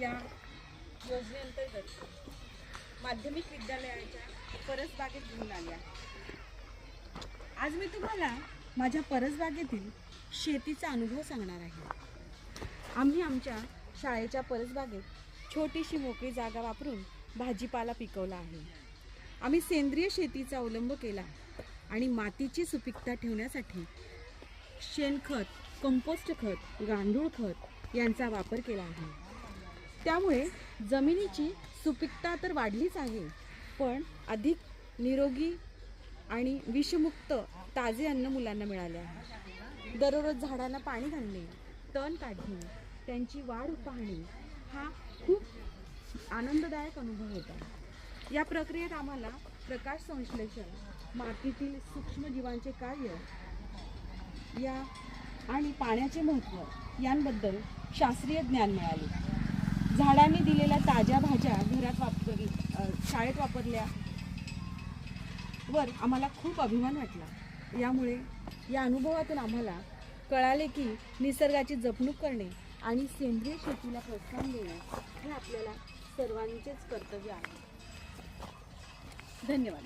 या योजनेअंतर्गत माध्यमिक विद्यालयाच्या परसबागेत घेऊन आल्या. आज मी तुम्हाला माझ्या परसबागेतील शेतीचा अनुभव सांगणार आहे. आम्ही आमच्या शाळेच्या परसबागेत छोटीशी मोकळी जागा वापरून भाजीपाला पिकवला आहे. आम्ही सेंद्रिय शेतीचा अवलंब केला आणि मातीची सुपीकता ठेवण्यासाठी शेणखत कंपोस्ट खत गांडूळ खत यांचा वापर केला आहे. त्यामुळे जमिनीची सुपीकता तर वाढलीच आहे पण अधिक निरोगी आणि विषमुक्त ताजे अन्न मुलांना मिळाले आहे. दररोज झाडांना पाणी घालणे तण काढणे त्यांची वाढ पाहणे हा खूप आनंददायक अनुभव होता. या प्रक्रियेत आम्हाला प्रकाश संश्लेषण मातीतील सूक्ष्मजीवांचे कार्य या आणि पाण्याचे महत्त्व यांबद्दल शास्त्रीय ज्ञान मिळाले. झाडांनी दिलेल्या ताज्या भाज्या घरात वापर शाळेत वापरल्या. वर आम्हाला खूप अभिमान वाटला. यामुळे या अनुभवातून आम्हाला कळाले की निसर्गाची जपणूक करणे आणि सेंद्रिय शेतीला प्रोत्साहन देणे हे आपल्याला सर्वांचेच कर्तव्य आहे. धन्यवाद.